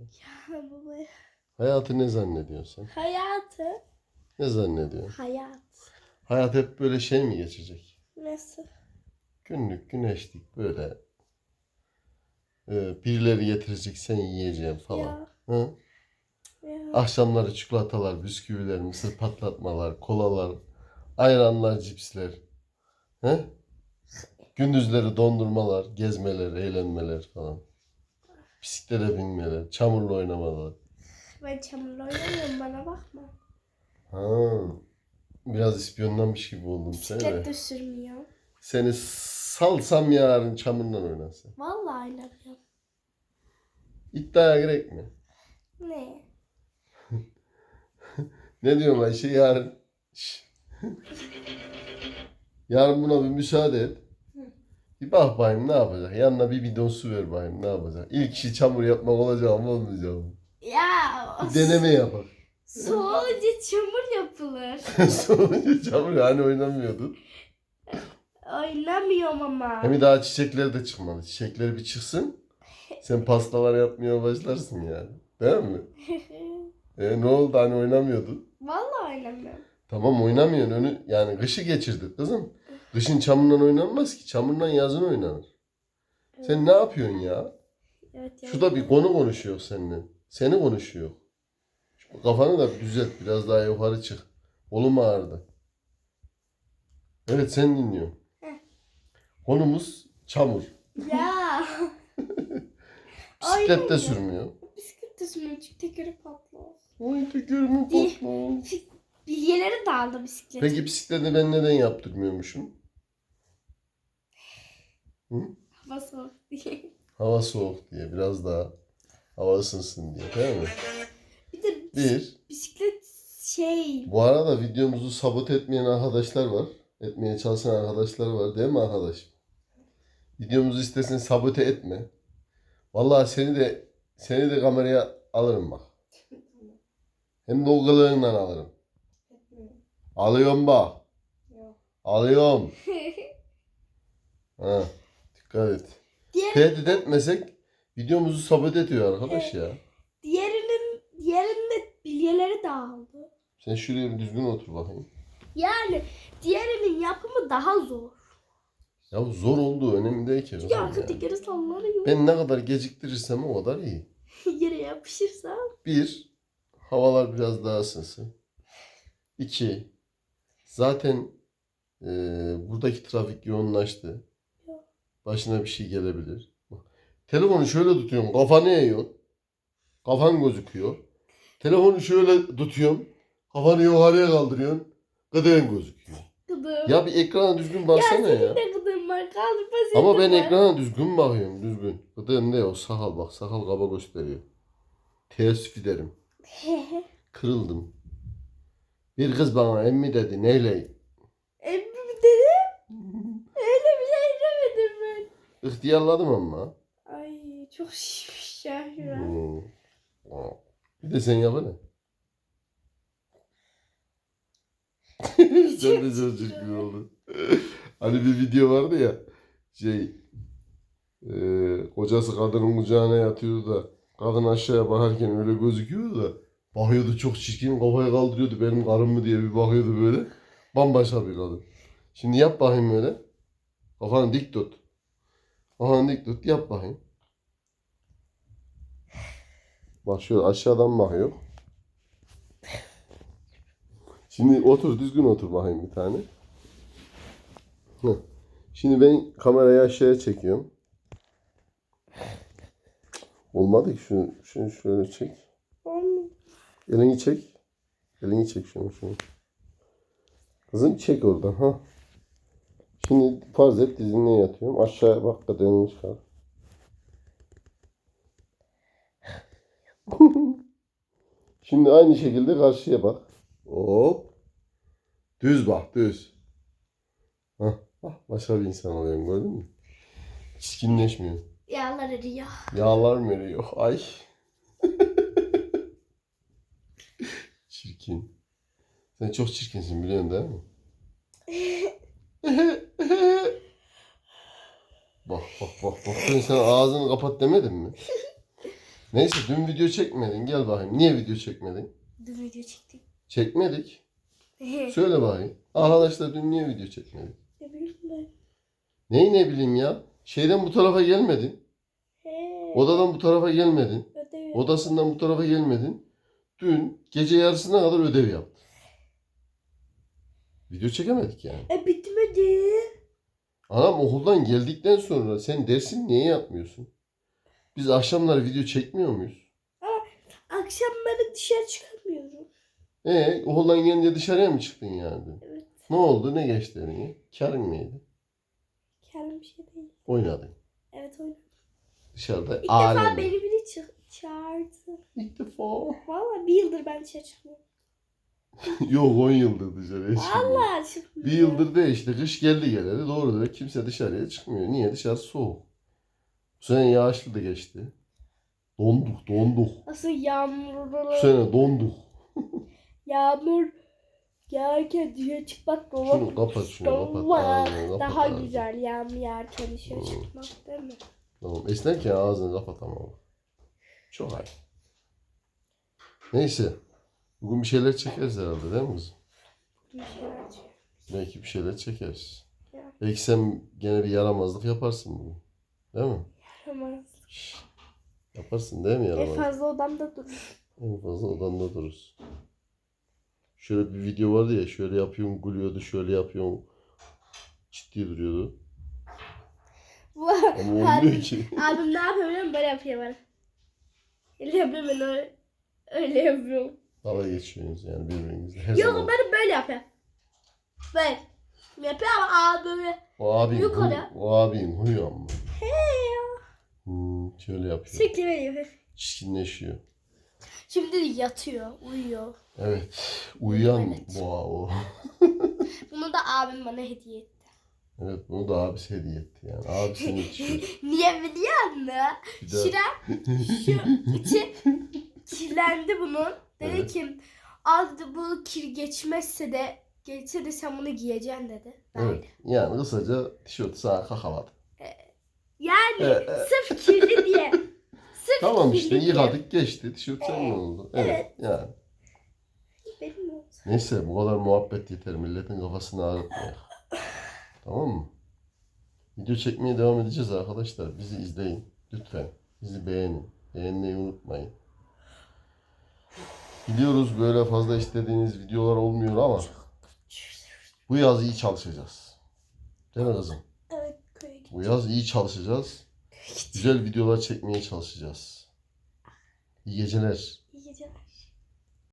Ya baba. Hayatı ne zannediyorsun sen? Hayatı. Ne zannediyorsun? Hayat. Hayat hep böyle şey mi geçecek? Nasıl? Günlük güneşlik böyle. Ee, birileri getirecek sen yiyeceğim falan. Ya. Hı? Ya. Akşamları çikolatalar, bisküviler, mısır patlatmalar, kolalar, ayranlar, cipsler. He? Gündüzleri dondurmalar, gezmeler, eğlenmeler falan. Bisiklete binmeler, çamurla oynamalar. Ben çamurla oynamıyorum bana bakma. Ha. Biraz ispiyonlanmış gibi oldum seni Bisiklet de. de sürmüyor. Seni salsam yarın çamurla oynasın. Vallahi oynamıyorum. İddiaya gerek mi? Ne? Ne diyorum Ayşe yarın? Şş. yarın buna bir müsaade et. Bir bak bakayım ne yapacak. Yanına bir bidon su ver bakayım ne yapacak. İlk işi çamur yapmak olacak mı olmayacak mı? Ya. Bir deneme yapar. Soğuyunca çamur yapılır. Sonuçta çamur yani oynamıyordu. Oynamıyorum ama. Hem daha çiçekler de çıkmadı. Çiçekler bir çıksın. Sen pastalar yapmaya başlarsın yani. Değil mi? E ne oldu hani oynamıyordu. Vallahi oynamıyorum. Tamam oynamıyorsun önü yani kışı geçirdik kızım. Kışın çamurla oynanmaz ki. Çamurla yazın oynanır. Sen ne yapıyorsun ya? Evet, ya. Şurada bir konu konuşuyor seninle. Seni konuşuyor. Şu kafanı da düzelt biraz daha yukarı çık. Kolum ağrıdı. Evet sen dinliyorum. Heh. Konumuz çamur. Ya. Bisiklet de sürmüyor. Bisiklet de sürmüyor çünkü tekeri patlar. Ay tekerimi patlar. Bilyeleri dağıldı bisiklet. Peki bisikleti ben neden yaptırmıyormuşum? Hava soğuk diye. Hava soğuk diye biraz daha hava ısınsın diye değil mi? Bir de Bir. bisiklet şey. Bu arada videomuzu sabote etmeyen arkadaşlar var. Etmeye çalışan arkadaşlar var değil mi arkadaş? Videomuzu istersen sabote etme. Vallahi seni de seni de kameraya alırım bak. Hem kılığından alırım. Alıyorum bak. Alıyorum. Ha, dikkat et. Diğer, Tehdit etmesek videomuzu sabote ediyor arkadaş ya. diğerinin diğerinde bilyeleri dağıldı. Sen şuraya bir düzgün otur bakayım. Yani diğerinin yapımı daha zor. Ya zor olduğu önemli değil ki. Kızım ya. tekeri sallanıyor. Ben ne kadar geciktirirsem o kadar iyi. Yere yapışırsa. Bir, havalar biraz daha ısınsın. İki, zaten e, buradaki trafik yoğunlaştı. Başına bir şey gelebilir. Telefonu şöyle tutuyorsun, kafanı eğiyorsun. Kafan gözüküyor. Telefonu şöyle tutuyorsun, kafanı yukarıya kaldırıyorsun. Gıdığın gözüküyor. Gıdım. Ya bir ekrana düzgün baksana ya. Senin de gıdım var. Kaldır basit. Ama ben ekrana düzgün bakıyorum, düzgün. Gıdığın ne o? Sakal bak, sakal kaba gösteriyor. Teessüf ederim. Kırıldım. Bir kız bana emmi dedi neyle? Emmi mi dedim? Öyle bir şey demedim ben. İhtiyarladım ama. Ay çok şişmiş ya. Hmm. Bir de sen yapana. sen de çok çirkin oldu. hani bir video vardı ya. Şey. eee, kocası kadının kucağına yatıyordu da. Kadın aşağıya bakarken öyle gözüküyordu da. Bakıyordu çok çirkin kafayı kaldırıyordu benim karım mı diye bir bakıyordu böyle. Bambaşka bir kadın. Şimdi yap bakayım öyle. Kafanı dik tut. Kafanı dik tut yap bakayım. Bak şöyle aşağıdan bakıyor. Şimdi otur düzgün otur bakayım bir tane. Şimdi ben kamerayı aşağıya çekiyorum. Olmadı ki şunu, şunu şöyle çek. Elini çek. Elini çek şunu şunu. Kızım çek oradan ha. Şimdi farz et dizinle yatıyorum. Aşağıya bak kaderini çıkar. Şimdi aynı şekilde karşıya bak. Hop. Düz bak düz. Hah, bak başka bir insan oluyorum gördün mü? Çirkinleşmiyor. Yağlar eriyor. Yağlar mı eriyor? Ay. Çirkin. Sen çok çirkinsin biliyorsun değil mi? Bak bak bak. Ben sana ağzını kapat demedim mi? Neyse dün video çekmedin. Gel bakayım. Niye video çekmedin? Dün video çektik. Çekmedik. Söyle bakayım. Arkadaşlar dün niye video çekmedik? ne bileyim ben. Neyi ne bileyim ya? Şeyden bu tarafa gelmedin. He. Odadan bu tarafa gelmedin. Ödev Odasından bu tarafa gelmedin. Dün gece yarısına kadar ödev yaptın. Video çekemedik yani. E bitmedi. Anam okuldan geldikten sonra sen dersin niye yapmıyorsun? Biz akşamları video çekmiyor muyuz? Akşamları dışarı çıkamıyorum. E okuldan gelince dışarıya mı çıktın yani? Evet. Ne oldu? Ne geçti eline? Karın neydi? Kerem bir şey değil. Oynadın. Evet oynadım. Dışarıda İlk defa alem. beni biri ça- çağırdı. İlk defa. Valla bir yıldır ben dışarı çıkmıyorum. Yok 10 yıldır dışarıya çıkmıyor. Allah çıkmıyor. Bir yıldır da işte kış geldi geleli doğru da kimse dışarıya çıkmıyor. Niye? Dışarı soğuk. Bu sene yağışlı da geçti. Donduk donduk. Nasıl yağmurlu. Bu sene donduk. Yağmur yağarken dışarı çıkmak Şunu dolap. kapat şunu kapat. dolap. Ağzını kapat, Daha ağzını. güzel yağmur yağarken dışarı Hmm. çıkmak değil mi? Tamam. Esnerken ağzını kapat ama. Çok ay. Neyse. Bugün bir şeyler çekeriz herhalde değil mi kızım? Bir şeyler çıkıyor. Belki bir şeyler çekeriz. Ya. Belki sen gene bir yaramazlık yaparsın bugün. Değil mi? Yaramaz. Şşş. Yaparsın değil mi En yaramazlık? fazla odamda durur. En fazla odanda dururuz. Şöyle bir video vardı ya şöyle yapıyorsun gülüyordu şöyle yapıyorsun ciddi duruyordu. Bu Ama olmuyor abim, ki. abim ne yapıyor biliyor musun? Böyle yapıyor bana. Öyle yapıyor ben öyle, öyle yapıyorum. Dalga geçiyorsunuz yani birbirinizle. Her Yok zaman. beni böyle yapıyor. Böyle. Yapıyor ama abi böyle. O abin, Yok huy, o abin huyu ama. He ya. Hmm, şöyle yapıyor. Sürekli böyle yapıyor. Çirkinleşiyor. Şimdi yatıyor, uyuyor. Evet. Uyuyan Evet. boğa o. Bunu da abim bana hediye etti. Evet bunu da abisi hediye etti yani. Abisinin içi. Niye biliyor musun? Bir de şu içi kirlendi bunun. Dedi Evet. ki al dedi, bu kir geçmezse de geçse de sen bunu giyeceksin dedi. Verdi. evet. Yani kısaca tişörtü sağa kakaladı. Yani Evet. sırf kirli diye. Sırf Tamam kirli işte diye. yıkadık geçti. Tişört senin oldu. Evet. Evet. Yani. Benim oldu. Neyse bu kadar muhabbet yeter. Milletin kafasını ağrıtmayalım. tamam mı? Video çekmeye devam edeceğiz arkadaşlar. Bizi izleyin. Lütfen. Bizi beğenin. Beğenmeyi unutmayın. Biliyoruz böyle fazla istediğiniz videolar olmuyor ama bu yaz iyi çalışacağız. Değil mi kızım? Evet. Bu yaz iyi çalışacağız. Güzel videolar çekmeye çalışacağız. İyi geceler.